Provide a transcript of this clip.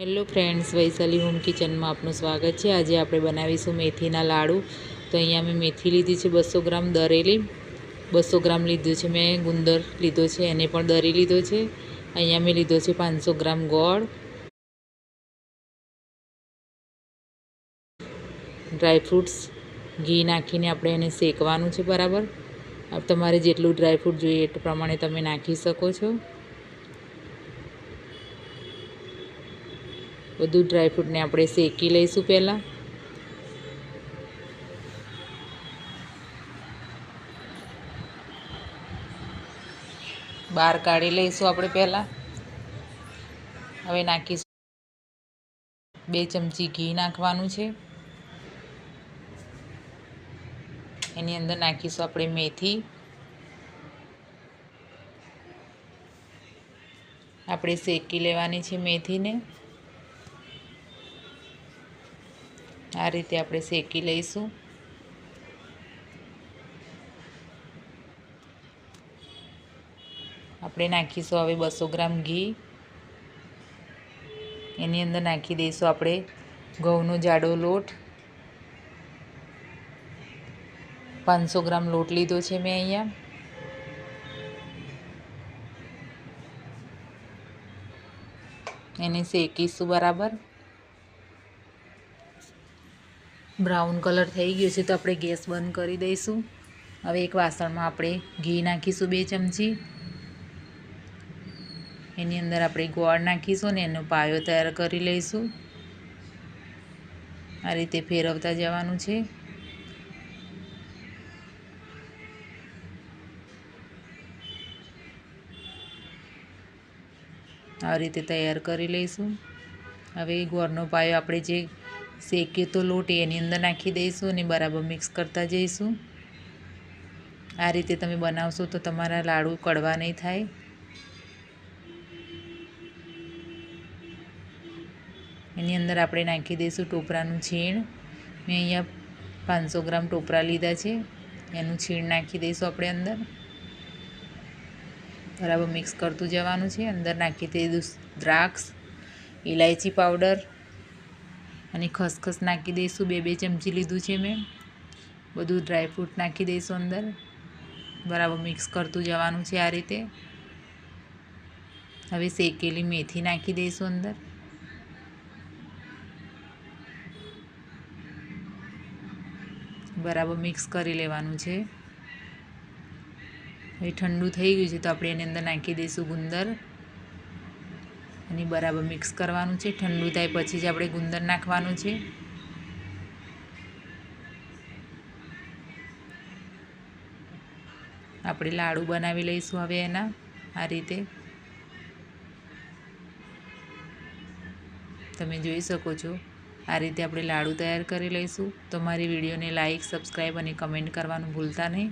Hello friends, Vaishali home કિચનમાં આપનું સ્વાગત છે. આજે આપણે બનાવીશું મેથીના લાડુ. તો અહીંયા મેં મેથી લીધી છે બસો ગ્રામ દરેલી. બસો ગ્રામ લીધું છે મેં, ગુંદર લીધો છે, એને પણ દરી લીધો છે. અહીંયા મેં લીધો છે પાંચસો ગ્રામ ગોળ. ડ્રાયફ્રૂટ્સ ઘી નાખીને આપણે એને શેકવાનું છે બરાબર. તમારે જેટલું ડ્રાયફ્રૂટ જોઈએ એ પ્રમાણે તમે નાખી શકો છો. બધું ડ્રાયફ્રૂટને આપણે શેકી લઈશું પહેલાં. બહાર કાઢી લઈશું આપણે પહેલાં. હવે નાખીશું. બે ચમચી ઘી નાખવાનું છે. એની અંદર નાખીશું આપણે મેથી. આપણે શેકી લેવાની છે મેથીને. આ રીતે આપણે શેકી લઈશું. આપણે નાખીશું હવે બસો ગ્રામ ઘી. એની અંદર નાખી દઈશું આપણે ઘઉંનો જાડો લોટ. પાંચસો ગ્રામ લોટ લીધો છે મેં અહીંયા. એને શેકીશું બરાબર. બ્રાઉન કલર થઈ ગયો છે તો આપણે ગેસ બંધ કરી દઈશું. હવે એક વાસણમાં આપણે ઘી નાખીશું બે ચમચી. એની અંદર આપણે ગોળ નાખીશું ને એનો પાયો તૈયાર કરી લઈશું. આ રીતે ફેરવતા જવાનું છે. આ રીતે તૈયાર કરી લઈશું. હવે ગોળનો પાયો આપણે જે શેક્યો તો લોટ એની અંદર નાખી દઈશું અને બરાબર મિક્સ કરતા જઈશું. આ રીતે તમે બનાવશો તો તમારા લાડુ કડવા નહીં થાય. એની અંદર આપણે નાખી દઈશું ટોપરાનું છીણ. મેં અહીંયા પાંચસો ગ્રામ ટોપરા લીધા છે. એનું છીણ નાખી દઈશું આપણે અંદર. બરાબર મિક્સ કરતું જવાનું છે. અંદર નાખી દઈશું દ્રાક્ષ ઇલાયચી પાવડર અને ખસખસ નાખી દઈશું, બે બે ચમચી લીધું છે મેં. બધું ડ્રાયફ્રૂટ નાખી દઈશું અંદર. બરાબર મિક્સ કરતું જવાનું છે આ રીતે. હવે શેકેલી મેથી નાખી દઈશું અંદર. બરાબર મિક્સ કરી લેવાનું છે. હવે ઠંડુ થઈ ગયું છે તો આપણે એની અંદર નાખી દઈશું ગુંદર. અને બરાબર મિક્સ કરવાનું છે. ઠંડુ થાય પછી જ આપણે ગુંદર નાખવાનું છે. આપણે લાડુ બનાવી લઈશું હવે એના, આ રીતે. તમે જોઈ શકો છો, આ રીતે આપણે લાડુ તૈયાર કરી લઈશું. તો મારી વિડીયોને લાઇક સબસ્ક્રાઈબ અને કમેન્ટ કરવાનું ભૂલતા નહીં.